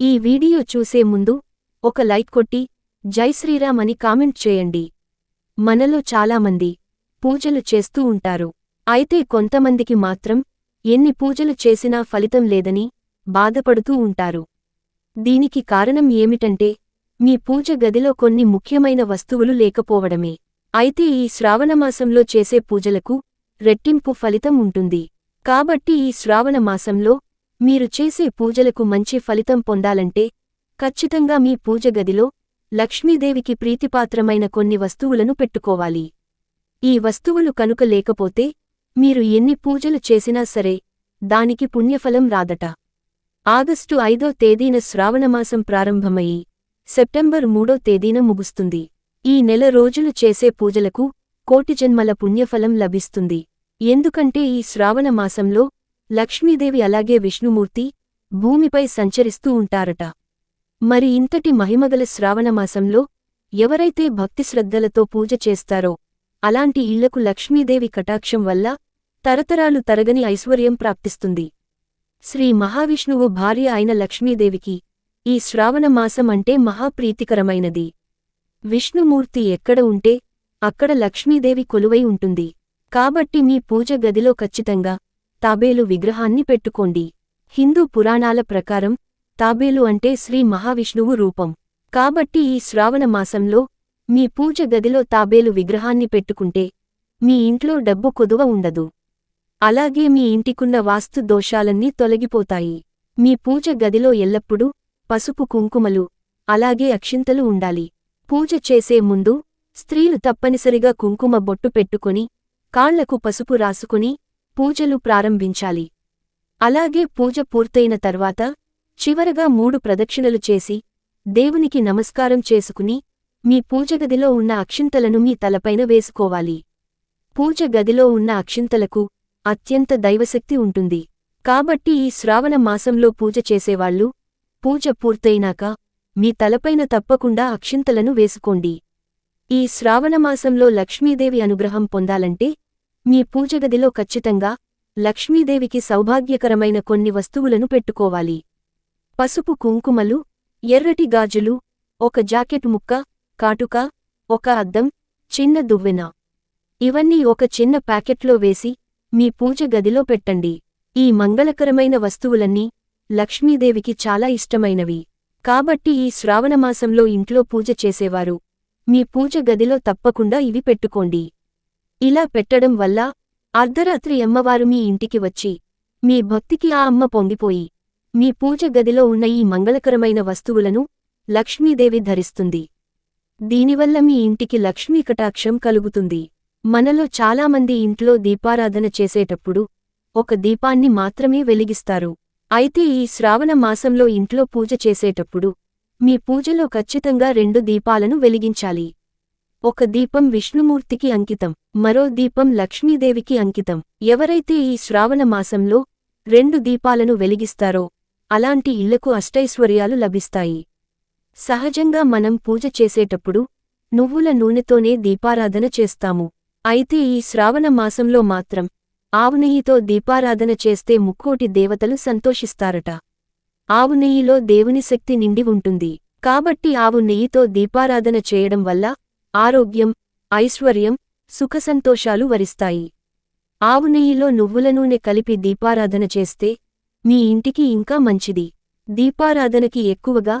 ఈ వీడియో చూసే ముందు ఒక లైక్ కొట్టి జై శ్రీరామ్ అని కామెంట్ చేయండి. మనలో చాలామంది పూజలు చేస్తూ ఉంటారు. అయితే కొంతమందికి మాత్రం ఎన్ని పూజలు చేసినా ఫలితం లేదని బాధపడుతూ ఉంటారు. దీనికి కారణం ఏమిటంటే మీ పూజ గదిలో కొన్ని ముఖ్యమైన వస్తువులు లేకపోవడమే. అయితే ఈ శ్రావణమాసంలో చేసే పూజలకు రెట్టింపు ఫలితం ఉంటుంది. కాబట్టి ఈ శ్రావణమాసంలో మీరు చేసే పూజలకు మంచి ఫలితం పొందాలంటే ఖచ్చితంగా మీ పూజ గదిలో లక్ష్మీదేవికి ప్రీతిపాత్రమైన కొన్ని వస్తువులను పెట్టుకోవాలి. ఈ వస్తువులు కనుక లేకపోతే మీరు ఎన్ని పూజలు చేసినా సరే దానికి పుణ్యఫలం రాదట. ఆగస్టు ఐదో తేదీన శ్రావణమాసం ప్రారంభమయి సెప్టెంబర్ మూడో తేదీన ముగుస్తుంది. ఈ నెల రోజులు చేసే పూజలకు కోటి జన్మల పుణ్యఫలం లభిస్తుంది. ఎందుకంటే ఈ శ్రావణమాసంలో లక్ష్మీదేవి అలాగే విష్ణుమూర్తి భూమిపై సంచరిస్తూ ఉంటారట. మరి ఇంతటి మహిమగల శ్రావణమాసంలో ఎవరైతే భక్తిశ్రద్ధలతో పూజ చేస్తారో అలాంటి ఇళ్ళకు లక్ష్మీదేవి కటాక్షం వల్ల తరతరాలు తరగని ఐశ్వర్యం ప్రాప్తిస్తుంది. శ్రీ మహావిష్ణువు భార్య అయిన లక్ష్మీదేవికి ఈ శ్రావణమాసం అంటే మహాప్రీతికరమైనది విష్ణుమూర్తి ఎక్కడ ఉంటే అక్కడ లక్ష్మీదేవి కొలువై ఉంటుంది. కాబట్టి మీ పూజ గదిలో ఖచ్చితంగా తాబేలు విగ్రహాన్ని పెట్టుకోండి. హిందూ పురాణాల ప్రకారం తాబేలు అంటే శ్రీ మహావిష్ణువు రూపం. కాబట్టి ఈ శ్రావణ మాసంలో మీ పూజ గదిలో తాబేలు విగ్రహాన్ని పెట్టుకుంటే మీ ఇంట్లో డబ్బు కొదువ ఉండదు. అలాగే మీ ఇంటికున్న వాస్తు దోషాలన్నీ తొలగిపోతాయి. మీ పూజ గదిలో ఎల్లప్పుడూ పసుపు కుంకుమలు అలాగే అక్షింతలు ఉండాలి. పూజ చేసే ముందు స్త్రీలు తప్పనిసరిగా కుంకుమ బొట్టు పెట్టుకుని కాళ్ళకు పసుపు రాసుకుని పూజలు ప్రారంభించాలి. అలాగే పూజ పూర్తయిన తర్వాత చివరగా మూడు ప్రదక్షిణలు చేసి దేవునికి నమస్కారం చేసుకుని మీ పూజగదిలో ఉన్న అక్షింతలను మీ తలపైన వేసుకోవాలి. పూజ గదిలో ఉన్న అక్షింతలకు అత్యంత దైవశక్తి ఉంటుంది. కాబట్టి ఈ శ్రావణ మాసంలో పూజ చేసేవాళ్ళు పూజ పూర్తయినాక మీ తలపైన తప్పకుండా అక్షింతలను వేసుకోండి. ఈ శ్రావణమాసంలో లక్ష్మీదేవి అనుగ్రహం పొందాలంటే మీ పూజగదిలో ఖచ్చితంగా లక్ష్మీదేవికి సౌభాగ్యకరమైన కొన్ని వస్తువులను పెట్టుకోవాలి. పసుపు కుంకుమలు ఎర్రటి గాజులు ఒక జాకెట్ ముక్క కాటుక ఒక అద్దం చిన్న దువ్వెన. ఇవన్నీ ఒక చిన్న ప్యాకెట్లో వేసి మీ పూజ గదిలో పెట్టండి. ఈ మంగళకరమైన వస్తువులన్నీ లక్ష్మీదేవికి చాలా ఇష్టమైనవి. కాబట్టి ఈ శ్రావణమాసంలో ఇంట్లో పూజ చేసేవారు. మీ పూజ గదిలో తప్పకుండా ఇవి పెట్టుకోండి. ఇలా పెట్టడం వల్ల అర్ధరాత్రి అమ్మవారు మీ ఇంటికి వచ్చి మీ భక్తికి ఆ అమ్మ పొంగిపోయి మీ పూజ గదిలో ఉన్న ఈ మంగళకరమైన వస్తువులను లక్ష్మీదేవి ధరిస్తుంది. దీనివల్ల మీ ఇంటికి లక్ష్మీ కటాక్షం కలుగుతుంది. మనలో చాలామంది ఇంట్లో దీపారాధన చేసేటప్పుడు ఒక దీపాన్ని మాత్రమే వెలిగిస్తారు. అయితే ఈ శ్రావణ మాసంలో ఇంట్లో పూజ చేసేటప్పుడు మీ పూజలో ఖచ్చితంగా రెండు దీపాలను వెలిగించాలి. ఒక దీపం విష్ణుమూర్తికి అంకితం మరో దీపం లక్ష్మీదేవికి అంకితం. ఎవరైతే ఈ శ్రావణ మాసంలో రెండు దీపాలను వెలిగిస్తారో అలాంటి ఇళ్ళకు అష్టైశ్వర్యాలు లభిస్తాయి. సహజంగా మనం పూజ చేసేటప్పుడు నువ్వుల నూనెతోనే దీపారాధన చేస్తాము. అయితే ఈ శ్రావణ మాసంలో మాత్రం ఆవునెయ్యితో దీపారాధన చేస్తే ముక్కోటి దేవతలు సంతోషిస్తారట. ఆవు నెయ్యిలో దేవుని శక్తి నిండి ఉంటుంది. కాబట్టి ఆవు నెయ్యితో దీపారాధన చేయడం వల్ల ఆరోగ్యం ఐశ్వర్యం సుఖసంతోషాలు వరిస్తాయి. ఆవు నెయ్యిలో నువ్వుల నూనె కలిపి దీపారాధన చేస్తే మీ ఇంటికి ఇంకా మంచిది. దీపారాధనకి ఎక్కువగా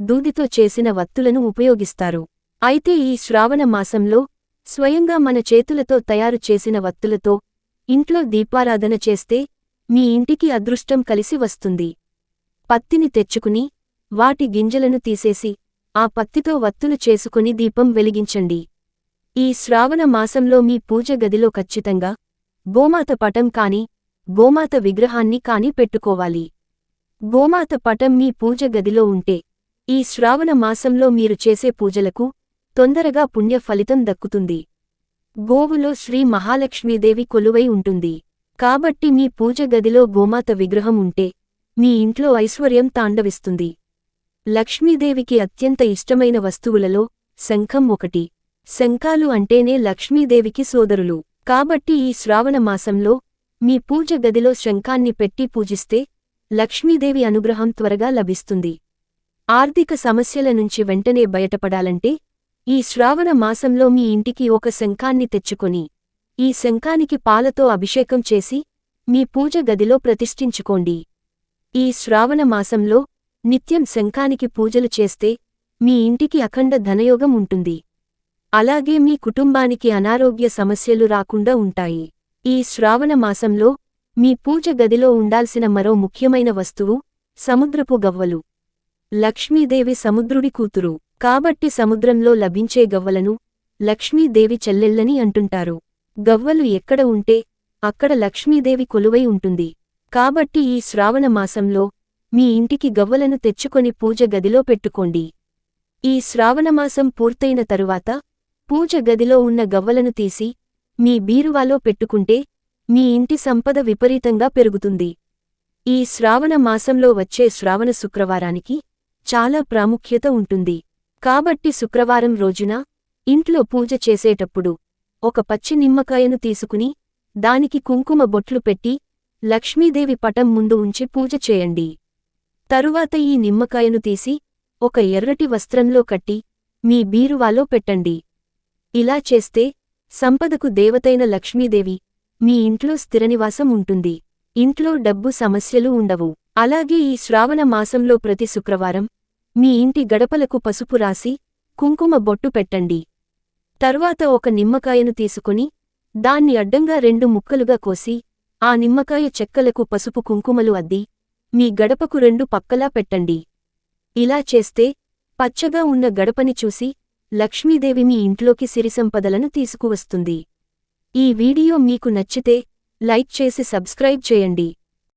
దూదితో చేసిన వత్తులను ఉపయోగిస్తారు. అయితే ఈ శ్రావణ మాసంలో స్వయంగా మన చేతులతో తయారు చేసిన వత్తులతో ఇంట్లో దీపారాధన చేస్తే మీ ఇంటికి అదృష్టం కలిసి వస్తుంది. పత్తిని తెచ్చుకుని వాటి గింజలను తీసేసి ఆ పత్తితో వత్తులు చేసుకుని దీపం వెలిగించండి. ఈ శ్రావణ మాసంలో మీ పూజ గదిలో ఖచ్చితంగా గోమాత పటం కాని గోమాత విగ్రహాన్ని కాని పెట్టుకోవాలి. గోమాత పటం మీ పూజ గదిలో ఉంటే ఈ శ్రావణ మాసంలో మీరు చేసే పూజలకు తొందరగా పుణ్య ఫలితం దక్కుతుంది. గోవులో శ్రీ మహాలక్ష్మీదేవి కొలువై ఉంటుంది. కాబట్టి మీ పూజ గదిలో గోమాత విగ్రహం ఉంటే మీ ఇంట్లో ఐశ్వర్యం తాండవిస్తుంది. లక్ష్మీదేవికి అత్యంత ఇష్టమైన వస్తువులలో శంఖం ఒకటి. శంఖాలు అంటేనే లక్ష్మీదేవికి సోదరులు. కాబట్టి ఈ శ్రావణ మాసంలో మీ పూజ గదిలో శంఖాన్ని పెట్టి పూజిస్తే లక్ష్మీదేవి అనుగ్రహం త్వరగా లభిస్తుంది. ఆర్థిక సమస్యల నుంచి వెంటనే బయటపడాలంటే ఈ శ్రావణ మాసంలో మీ ఇంటికి ఒక శంఖాన్ని తెచ్చుకొని ఈ శంఖానికి పాలతో అభిషేకం చేసి మీ పూజ గదిలో ప్రతిష్ఠించుకోండి. ఈ శ్రావణ మాసంలో నిత్యం శంఖానికి పూజలు చేస్తే మీ ఇంటికి అఖండ ధనయోగం ఉంటుంది. అలాగే మీ కుటుంబానికి అనారోగ్య సమస్యలు రాకుండా ఉంటాయి. ఈ శ్రావణ మాసంలో మీ పూజ గదిలో ఉండాల్సిన మరో ముఖ్యమైన వస్తువు సముద్రపు గవ్వలు. లక్ష్మీదేవి సముద్రుడి కూతురు. కాబట్టి సముద్రంలో లభించే గవ్వలను లక్ష్మీదేవి చెల్లెళ్ళని అంటుంటారు. గవ్వలు ఎక్కడ ఉంటే అక్కడ లక్ష్మీదేవి కొలువై ఉంటుంది. కాబట్టి ఈ శ్రావణ మాసంలో మీ ఇంటికి గవ్వలను తెచ్చుకొని పూజ గదిలో పెట్టుకోండి. ఈ శ్రావణమాసం పూర్తయిన తరువాత పూజ గదిలో ఉన్న గవ్వలను తీసి మీ బీరువాలో పెట్టుకుంటే మీ ఇంటి సంపద విపరీతంగా పెరుగుతుంది. ఈ శ్రావణ మాసంలో వచ్చే శ్రావణ శుక్రవారానికి చాలా ప్రాముఖ్యత ఉంటుంది. కాబట్టి శుక్రవారం రోజున ఇంట్లో పూజ చేసేటప్పుడు ఒక పచ్చి నిమ్మకాయను తీసుకుని దానికి కుంకుమ బొట్లు పెట్టి లక్ష్మీదేవి పటం ముందు ఉంచి పూజ చేయండి. తరువాత ఈ నిమ్మకాయను తీసి ఒక ఎర్రటి వస్త్రంలో కట్టి మీ బీరువాలో పెట్టండి. ఇలా చేస్తే సంపదకు దేవతైన లక్ష్మీదేవి మీ ఇంట్లో స్థిరనివాసం ఉంటుంది. ఇంట్లో డబ్బు సమస్యలు ఉండవు. అలాగే ఈ శ్రావణ మాసంలో ప్రతి శుక్రవారం మీ ఇంటి గడపలకు పసుపు రాసి కుంకుమ బొట్టు పెట్టండి. తర్వాత ఒక నిమ్మకాయను తీసుకుని దాన్ని అడ్డంగా రెండు ముక్కలుగా కోసి ఆ నిమ్మకాయ చెక్కలకు పసుపు కుంకుమలు అద్ది మీ గడపకు రెండు పక్కలా పెట్టండి. ఇలా చేస్తే పచ్చగా ఉన్న గడపని చూసి లక్ష్మీదేవి మీ ఇంట్లోకి సిరిసంపదలను తీసుకువస్తుంది. ఈ వీడియో మీకు నచ్చితే లైక్ చేసి సబ్స్క్రైబ్ చేయండి.